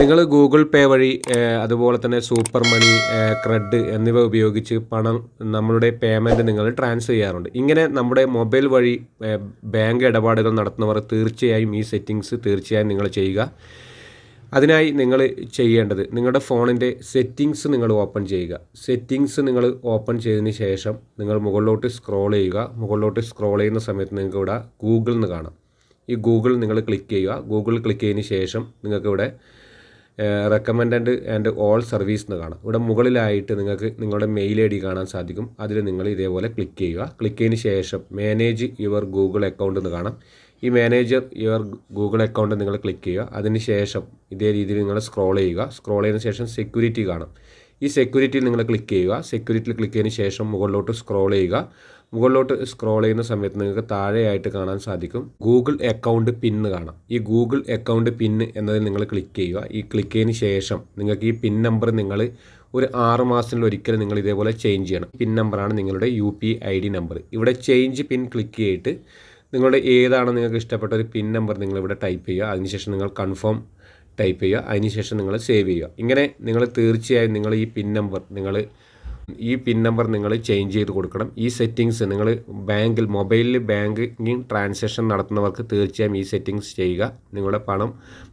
നിങ്ങൾ ഗൂഗിൾ പേ വഴി അതുപോലെ തന്നെ സൂപ്പർ മണി ക്രെഡ് എന്നിവ ഉപയോഗിച്ച് പണം നമ്മളുടെ പേയ്മെന്റ് നിങ്ങൾ ട്രാൻസ്ഫർ ചെയ്യാറുണ്ട്. ഇങ്ങനെ നമ്മുടെ മൊബൈൽ വഴി ബാങ്ക് ഇടപാടുകൾ നടത്തുന്നവർ തീർച്ചയായും ഈ സെറ്റിങ്സ് തീർച്ചയായും നിങ്ങൾ ചെയ്യുക. അതിനായി നിങ്ങൾ ചെയ്യേണ്ടത് നിങ്ങളുടെ ഫോണിന്റെ സെറ്റിങ്സ് നിങ്ങൾ ഓപ്പൺ ചെയ്യുക. സെറ്റിങ്സ് നിങ്ങൾ ഓപ്പൺ ചെയ്തതിന് ശേഷം നിങ്ങൾ മുകളിലോട്ട് സ്ക്രോൾ ചെയ്യുക. മുകളിലോട്ട് സ്ക്രോൾ ചെയ്യുന്ന സമയത്ത് നിങ്ങൾക്ക് ഇവിടെ ഗൂഗിൾ എന്ന് കാണാം. ഈ ഗൂഗിൾ നിങ്ങൾ ക്ലിക്ക് ചെയ്യുക. ഗൂഗിൾ ക്ലിക്ക് ചെയ്തതിന് ശേഷം നിങ്ങൾക്ക് ഇവിടെ റെക്കമെൻഡഡ് ആൻഡ് ഓൾ സർവീസ് എന്ന് കാണാം. ഇവിടെ മുകളിലായിട്ട് നിങ്ങൾക്ക് നിങ്ങളുടെ മെയിൽ ഐ ഡി കാണാൻ സാധിക്കും. അതിൽ നിങ്ങൾ ഇതേപോലെ ക്ലിക്ക് ചെയ്യുക. ക്ലിക്ക് ചെയ്തതിന് ശേഷം മാനേജ് യുവർ ഗൂഗിൾ അക്കൗണ്ട് എന്ന് കാണാം. ഈ മാനേജർ യുവർ ഗൂഗിൾ അക്കൗണ്ട് നിങ്ങൾ ക്ലിക്ക് ചെയ്യുക. അതിന് ശേഷം ഇതേ രീതിയിൽ നിങ്ങൾ സ്ക്രോൾ ചെയ്യുക. സ്ക്രോൾ ചെയ്തതിന് ശേഷം സെക്യൂരിറ്റി കാണാം. ഈ സെക്യൂരിറ്റിയിൽ നിങ്ങൾ ക്ലിക്ക് ചെയ്യുക. സെക്യൂരിറ്റിയിൽ ക്ലിക്ക് ചെയ്തതിന് ശേഷം മുകളിലോട്ട് സ്ക്രോൾ ചെയ്യുക. മുകളിലോട്ട് സ്ക്രോൾ ചെയ്യുന്ന സമയത്ത് നിങ്ങൾക്ക് താഴെയായിട്ട് കാണാൻ സാധിക്കും. ഗൂഗിൾ അക്കൗണ്ട് പിന്ന് കാണാം. ഈ ഗൂഗിൾ അക്കൗണ്ട് പിന്ന് എന്നതിൽ നിങ്ങൾ ക്ലിക്ക് ചെയ്യുക. ഈ ക്ലിക്ക് ചെയ്തതിന് ശേഷം നിങ്ങൾക്ക് ഈ പിൻ നമ്പർ നിങ്ങൾ ഒരു ആറ് മാസത്തിൽ ഒരിക്കൽ നിങ്ങൾ ഇതേപോലെ ചേഞ്ച് ചെയ്യണം. പിൻ നമ്പറാണ് നിങ്ങളുടെ U P I D number ഇവിടെ ചേഞ്ച് പിൻ ക്ലിക്ക് ചെയ്തിട്ട് നിങ്ങളുടെ ഏതാണ് നിങ്ങൾക്ക് ഇഷ്ടപ്പെട്ട ഒരു പിൻ നമ്പർ നിങ്ങളിവിടെ ടൈപ്പ് ചെയ്യുക. അതിനുശേഷം നിങ്ങൾ കൺഫേം ടൈപ്പ് ചെയ്യുക. അതിനുശേഷം നിങ്ങൾ സേവ് ചെയ്യുക. ഇങ്ങനെ നിങ്ങൾ തീർച്ചയായും നിങ്ങൾ ഈ പിൻ നമ്പർ നിങ്ങൾ ഈ പിൻ നമ്പർ നിങ്ങൾ ചേഞ്ച് ചെയ്ത് കൊടുക്കണം. ഈ സെറ്റിങ്സ് നിങ്ങൾ ബാങ്കിൽ മൊബൈലിൽ ബാങ്കിങ് ട്രാൻസാക്ഷൻ നടത്തുന്നവർക്ക് തീർച്ചയായും ഈ സെറ്റിങ്സ് ചെയ്യുക. നിങ്ങളുടെ പണം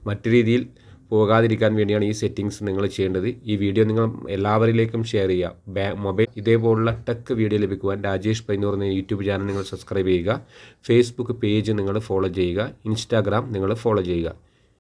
മറ്റു രീതിയിൽ പോകാതിരിക്കാൻ വേണ്ടിയാണ് ഈ സെറ്റിങ്സ് നിങ്ങൾ ചെയ്യേണ്ടത്. ഈ വീഡിയോ നിങ്ങൾ എല്ലാവരിലേക്കും ഷെയർ ചെയ്യുക. ബാ മൊബൈൽ ഇതേപോലുള്ള ടെക് വീഡിയോ ലഭിക്കുവാൻ രാജേഷ് പൈനൂർ എന്ന യൂട്യൂബ് ചാനൽ നിങ്ങൾ സബ്സ്ക്രൈബ് ചെയ്യുക. ഫേസ്ബുക്ക് പേജ് നിങ്ങൾ ഫോളോ ചെയ്യുക. ഇൻസ്റ്റാഗ്രാം നിങ്ങൾ ഫോളോ ചെയ്യുക.